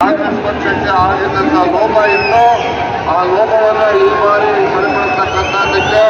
ಕಾಂಗ್ರೆಸ್ ಪಕ್ಷಕ್ಕೆ ಲೋಪ ಇತ್ತು. ಆ ಲೋಪವನ್ನು ಈ ಬಾರಿ ಸರಿಪಡಿಸ್ತಕ್ಕಂಥದ್ದಕ್ಕೆ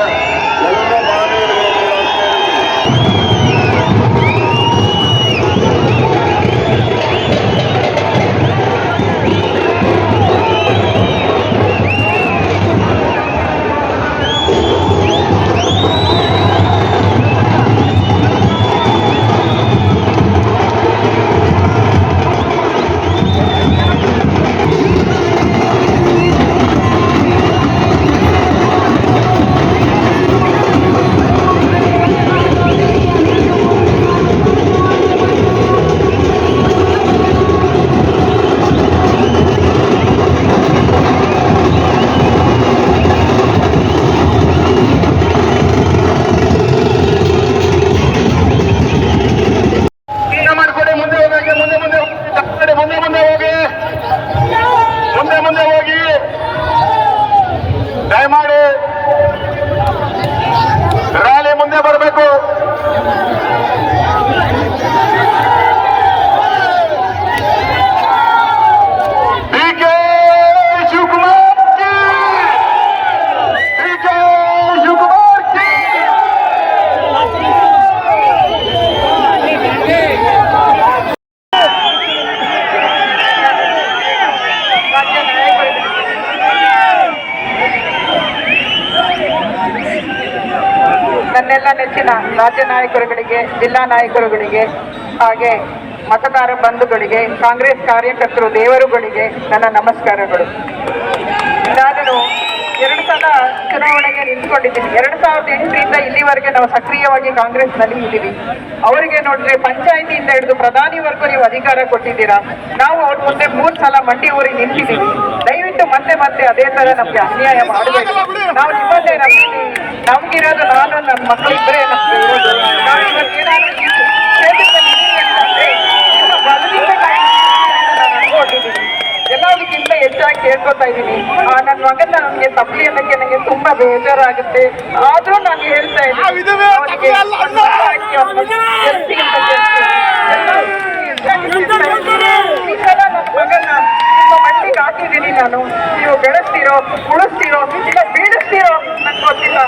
ನನ್ನೆಲ್ಲ ನೆಚ್ಚಿನ ರಾಜ್ಯ ನಾಯಕರುಗಳಿಗೆ, ಜಿಲ್ಲಾ ನಾಯಕರುಗಳಿಗೆ ಹಾಗೆ ಮತದಾರ ಬಂಧುಗಳಿಗೆ, ಕಾಂಗ್ರೆಸ್ ಕಾರ್ಯಕರ್ತರು, ದೇವರುಗಳಿಗೆ ನನ್ನ ನಮಸ್ಕಾರಗಳು. ನಾನು ಎರಡು ಸಲ ಚುನಾವಣೆಗೆ ನಿಂತ್ಕೊಂಡಿದ್ದೀನಿ. ಎರಡು ಸಾವಿರದ ಎಂಟರಿಂದ ಇಲ್ಲಿವರೆಗೆ ನಾವು ಸಕ್ರಿಯವಾಗಿ ಕಾಂಗ್ರೆಸ್ನಲ್ಲಿ ಇದ್ದೀವಿ. ಅವರಿಗೆ ನೋಡಿದ್ರೆ ಪಂಚಾಯಿತಿಯಿಂದ ಹಿಡಿದು ಪ್ರಧಾನಿವರೆಗೂ ನೀವು ಅಧಿಕಾರ ಕೊಟ್ಟಿದ್ದೀರಾ? ನಾವು ಅವ್ರ ಮುಂದೆ ಮೂರು ಸಲ ಮಂಡಿ ಊರಿ ನಿಂತಿದ್ದೀವಿ. ಮತ್ತೆ ಅದೇ ತರ ನಮ್ಗೆ ಅನ್ಯಾಯ ಮಾಡಬೇಕು. ನಾವು ನಿಮ್ಮಲ್ಲೇ ನಮ್ಗಿರೋದು ನಾನು ನನ್ನ ಮಕ್ಕಳಿದ್ರೆ ನಮ್ಗೆ ಇರೋದು. ನಾವು ನಿಮ್ಮ ಬಲದಿಂದ ಅನ್ಕೊಂಡಿದ್ದೀನಿ. ಎಲ್ಲದಕ್ಕಿಂತ ಹೆಚ್ಚಾಗಿ ಕೇಳ್ಕೊತಾ ಇದ್ದೀನಿ. ಆ ನನ್ನ ಮಗನ ನನಗೆ ತಪ್ಪಲಿ ಅನ್ನಕ್ಕೆ ನನಗೆ ತುಂಬಾ ಬೇಜಾರಾಗುತ್ತೆ. ಆದ್ರೂ ನಾನು ಹೇಳ್ತಾ ಇದ್ದೀನಿ ಅವನಿಗೆ ಒಂದು ಮತ ಹಾಕಿ ಅವ್ನ ಗೆಲ್ಸಿ ಅಂತ ಕೇಳ್ತೀನಿ. ಎಲ್ಲದಕ್ಕೂ ಹೆಚ್ಚಾಗಿ ಕೇಳ್ತಾ ಇದ್ದೀನಿ. ಈ ಸಲ ನನ್ನ ಮಗನ ನಿಮ್ಮ ಮಟ್ಟಿಗೆ ಹಾಕಿದ್ದೀನಿ ನಾನು ನೀವು ಬೆಳೆಸ್ತೀರೋ ಉಳಿಸ್ತೀರೋ ಇಲ್ಲ ಬೀಳಿಸ್ತೀರೋ ನಂಗೆ ಗೊತ್ತಿಲ್ಲ.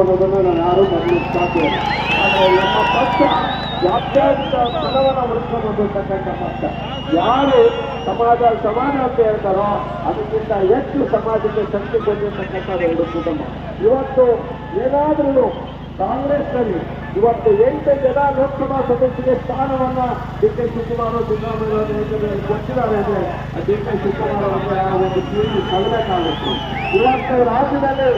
ಅನ್ನೋದನ್ನು ನಾನು ಯಾರೂ ಮರಲಿಕ್ಕೆ ಸಾಧ್ಯ. ಆದರೆ ನಮ್ಮ ಪಕ್ಷ ಜಾತ್ಯಾತೀತ ಸ್ಥಳವನ್ನು ಉಳಿಸ್ಕೊಂಡು ಬಂದಿರ್ತಕ್ಕಂಥ ಪಕ್ಷ. ಯಾರು ಸಮಾಜ ಸಮಾನ ಅಂತ ಹೇಳ್ತಾರೋ ಅದಕ್ಕಿಂತ ಹೆಚ್ಚು ಸಮಾಜಕ್ಕೆ ಶಕ್ತಿ ಕೊಟ್ಟಿರ್ತಕ್ಕಂಥ ಎರಡು ಕುಟುಂಬ. ಇವತ್ತು ಏನಾದರೂ ಕಾಂಗ್ರೆಸ್ನಲ್ಲಿ ಇವತ್ತು ಎಂಟು ಜನ ಲೋಕಸಭಾ ಸದಸ್ಯರಿಗೆ ಸ್ಥಾನವನ್ನ ಡಿ ಕೆ ಶಿವಕುಮಾರ್ ಸಿದ್ದರಾಮಯ್ಯ ಕೊಟ್ಟಿದ್ದಾರೆ ಅಂದ್ರೆ ಡಿ ಕೆ ಶಿವಕುಮಾರ್ ಅವರ ಒಂದು ಕೀರ್ತಿ ಕಾಲಕ್ಕೆ ಇವತ್ತು ರಾಜ್ಯದಲ್ಲಿ